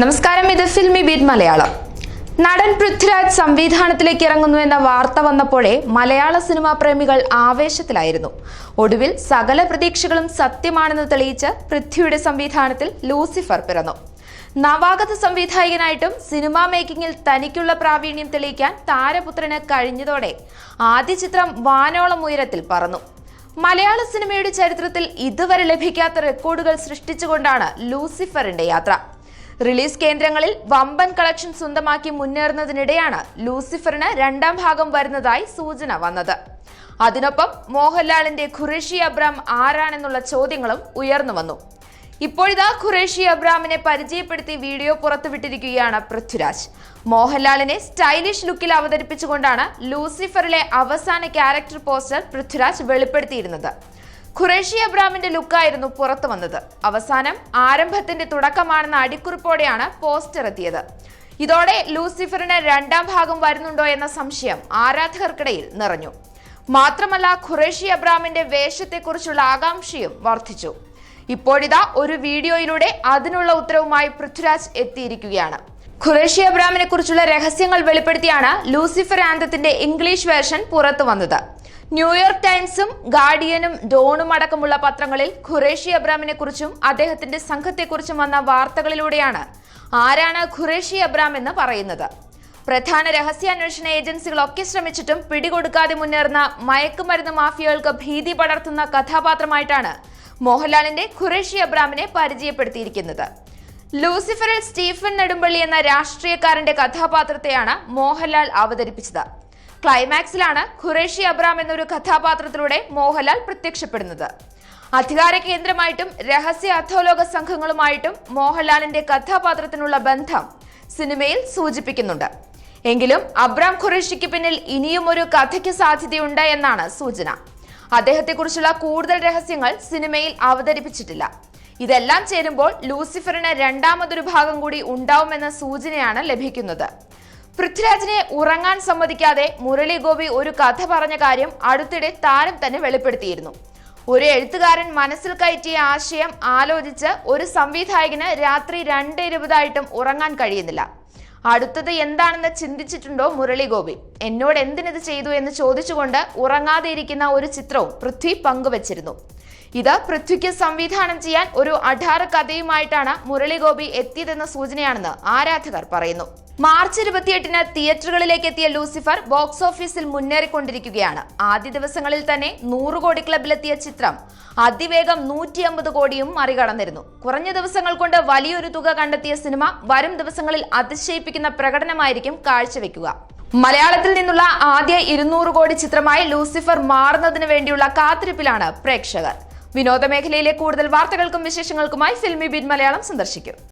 നമസ്കാരം ഇത് filmy beat Malayalam. നടൻ പൃഥ്വിരാജ് സംവിധാനത്തിലേക്ക് ഇറങ്ങുന്നു എന്ന വാർത്ത വന്നപ്പോഴേ മലയാള സിനിമാ പ്രേമികൾ ആവേശത്തിലായിരുന്നു. ഒടുവിൽ സകല പ്രതീക്ഷകളും സത്യമാണെന്ന് തെളിയിച്ച് പൃഥ്വിയുടെ സംവിധാനത്തിൽ ലൂസിഫർ പിറന്നു. നവാഗത സംവിധായകനായിട്ടും സിനിമാ മേക്കിങ്ങിൽ തനിക്കുള്ള പ്രാവീണ്യം തെളിയിക്കാൻ താരപുത്രന് കഴിഞ്ഞതോടെ ആദ്യ ചിത്രം വാനോളം ഉയരത്തിൽ പറന്നു. മലയാള സിനിമയുടെ ചരിത്രത്തിൽ ഇതുവരെ ലഭിക്കാത്ത റെക്കോർഡുകൾ സൃഷ്ടിച്ചുകൊണ്ടാണ് ലൂസിഫറിന്റെ യാത്ര. റിലീസ് കേന്ദ്രങ്ങളിൽ വമ്പൻ കളക്ഷൻ സ്വന്തമാക്കി മുന്നേറുന്നതിനിടെയാണ് ലൂസിഫറിന് രണ്ടാം ഭാഗം വരുന്നതായി സൂചന വന്നത്. അതിനൊപ്പം മോഹൻലാലിന്റെ ഖുറേഷി അബ്രാം ആരാണെന്നുള്ള ചോദ്യങ്ങളും ഉയർന്നു വന്നു. ഇപ്പോഴിതാ ഖുറേഷി അബ്രാമിനെ പരിചയപ്പെടുത്തി വീഡിയോ പുറത്തുവിട്ടിരിക്കുകയാണ് പൃഥ്വിരാജ്. മോഹൻലാലിനെ സ്റ്റൈലിഷ് ലുക്കിൽ അവതരിപ്പിച്ചുകൊണ്ടാണ് ലൂസിഫറിലെ അവസാന ക്യാരക്ടർ പോസ്റ്റർ പൃഥ്വിരാജ് വെളിപ്പെടുത്തിയിരുന്നത്. ഖുറേഷി അബ്രാമിന്റെ ലുക്കായിരുന്നു പുറത്തു വന്നത്. അവസാനം ആരംഭത്തിന്റെ തുടക്കമാണെന്ന അടിക്കുറിപ്പോടെയാണ് പോസ്റ്റർ എത്തിയത്. ഇതോടെ ലൂസിഫറിന് രണ്ടാം ഭാഗം വരുന്നുണ്ടോ എന്ന സംശയം ആരാധകർക്കിടയിൽ നിറഞ്ഞു. മാത്രമല്ല ഖുറേഷി അബ്രാമിന്റെ വേഷത്തെക്കുറിച്ചുള്ള ആകാംക്ഷയും വർദ്ധിച്ചു. ഇപ്പോഴിതാ ഒരു വീഡിയോയിലൂടെ അതിനുള്ള ഉത്തരവുമായി പൃഥ്വിരാജ് എത്തിയിരിക്കുകയാണ്. ഖുറേഷി അബ്രാമിനെ കുറിച്ചുള്ള രഹസ്യങ്ങൾ വെളിപ്പെടുത്തിയാണ് ലൂസിഫർ ആന്തത്തിന്റെ ഇംഗ്ലീഷ് വേർഷൻ പുറത്തു വന്നത്. ന്യൂയോർക്ക് ടൈംസും ഗാർഡിയനും ഡോണും അടക്കമുള്ള പത്രങ്ങളിൽ ഖുറേഷി അബ്രാമിനെ കുറിച്ചും അദ്ദേഹത്തിന്റെ സംഘത്തെക്കുറിച്ചും വന്ന വാർത്തകളിലൂടെയാണ് ആരാണ് ഖുറേഷി അബ്രാം എന്ന് പറയുന്നത്. പ്രധാന രഹസ്യാന്വേഷണ ഏജൻസികളൊക്കെ ശ്രമിച്ചിട്ടും പിടികൊടുക്കാതെ മുന്നേറുന്ന മയക്കുമരുന്ന് മാഫിയകൾക്ക് ഭീതി പടർത്തുന്ന കഥാപാത്രമായിട്ടാണ് മോഹൻലാലിന്റെ ഖുറേഷി അബ്രാമിനെ പരിചയപ്പെടുത്തിയിരിക്കുന്നത്. ലൂസിഫറിൽ സ്റ്റീഫൻ നെടുമ്പള്ളി എന്ന രാഷ്ട്രീയക്കാരന്റെ കഥാപാത്രത്തെയാണ് മോഹൻലാൽ അവതരിപ്പിച്ചത്. ക്ലൈമാക്സിലാണ് ഖുറേഷി അബ്രാം എന്നൊരു കഥാപാത്രത്തിലൂടെ മോഹൻലാൽ പ്രത്യക്ഷപ്പെടുന്നത്. അധികാര കേന്ദ്രമായിട്ടും രഹസ്യ അധോലോക സംഘങ്ങളുമായിട്ടും മോഹൻലാലിന്റെ കഥാപാത്രത്തിനുള്ള ബന്ധം സിനിമയിൽ സൂചിപ്പിക്കുന്നുണ്ട്. എങ്കിലും അബ്രാം ഖുറേഷിക്ക് പിന്നിൽ ഇനിയും ഒരു കഥയ്ക്ക് സാധ്യതയുണ്ട് എന്നാണ് സൂചന. അദ്ദേഹത്തെക്കുറിച്ചുള്ള കൂടുതൽ രഹസ്യങ്ങൾ സിനിമയിൽ അവതരിപ്പിച്ചിട്ടില്ല. ഇതെല്ലാം ചേരുമ്പോൾ ലൂസിഫറിന് രണ്ടാമതൊരു ഭാഗം കൂടി ഉണ്ടാവുമെന്ന സൂചനയാണ് ലഭിക്കുന്നത്. പൃഥ്വിരാജിനെ ഉറങ്ങാൻ സമ്മതിക്കാതെ മുരളി ഗോപി ഒരു കഥ പറഞ്ഞ കാര്യം അടുത്തിടെ താരം തന്നെ വെളിപ്പെടുത്തിയിരുന്നു. ഒരു എഴുത്തുകാരൻ മനസ്സിൽ കയറ്റിയ ആശയം ആലോചിച്ച് ഒരു സംവിധായകന് രാത്രി രണ്ട് ഇരുപതായിട്ടും ഉറങ്ങാൻ കഴിയുന്നില്ല. അടുത്തത് എന്താണെന്ന് ചിന്തിച്ചിട്ടുണ്ടോ മുരളി ഗോപി? എന്നോട് എന്തിനിത് ചെയ്തു എന്ന് ചോദിച്ചുകൊണ്ട് ഉറങ്ങാതെ ഇരിക്കുന്ന ഒരു ചിത്രവും പൃഥ്വി പങ്കുവച്ചിരുന്നു. ഇത് പൃഥ്വിക്ക് സംവിധാനം ചെയ്യാൻ ഒരു അഠാറ് കഥയുമായിട്ടാണ് മുരളിഗോപി എത്തിയതെന്ന സൂചനയാണെന്ന് ആരാധകർ പറയുന്നു. മാർച്ച് ഇരുപത്തിയെട്ടിന് തിയേറ്ററുകളിലേക്ക് എത്തിയ ലൂസിഫർ ബോക്സ് ഓഫീസിൽ മുന്നേറിക്കൊണ്ടിരിക്കുകയാണ്. ആദ്യ ദിവസങ്ങളിൽ തന്നെ നൂറ് കോടി ക്ലബിലെത്തിയ ചിത്രം അതിവേഗം നൂറ്റി അമ്പത് കോടിയും മറികടന്നിരുന്നു. കുറഞ്ഞ ദിവസങ്ങൾ കൊണ്ട് വലിയൊരു തുക കണ്ടെത്തിയ സിനിമ വരും ദിവസങ്ങളിൽ അതിശയിപ്പിക്കുന്ന പ്രകടനമായിരിക്കും കാഴ്ചവെക്കുക. മലയാളത്തിൽ നിന്നുള്ള ആദ്യ ഇരുന്നൂറ് കോടി ചിത്രമായി ലൂസിഫർ മാറുന്നതിന് വേണ്ടിയുള്ള കാത്തിരിപ്പിലാണ് പ്രേക്ഷകർ. വിനോദ മേഖലയിലെ കൂടുതൽ വാർത്തകൾക്കും വിശേഷങ്ങൾക്കുമായി ഫിൽമി ബീറ്റ് മലയാളം സന്ദർശിക്കും.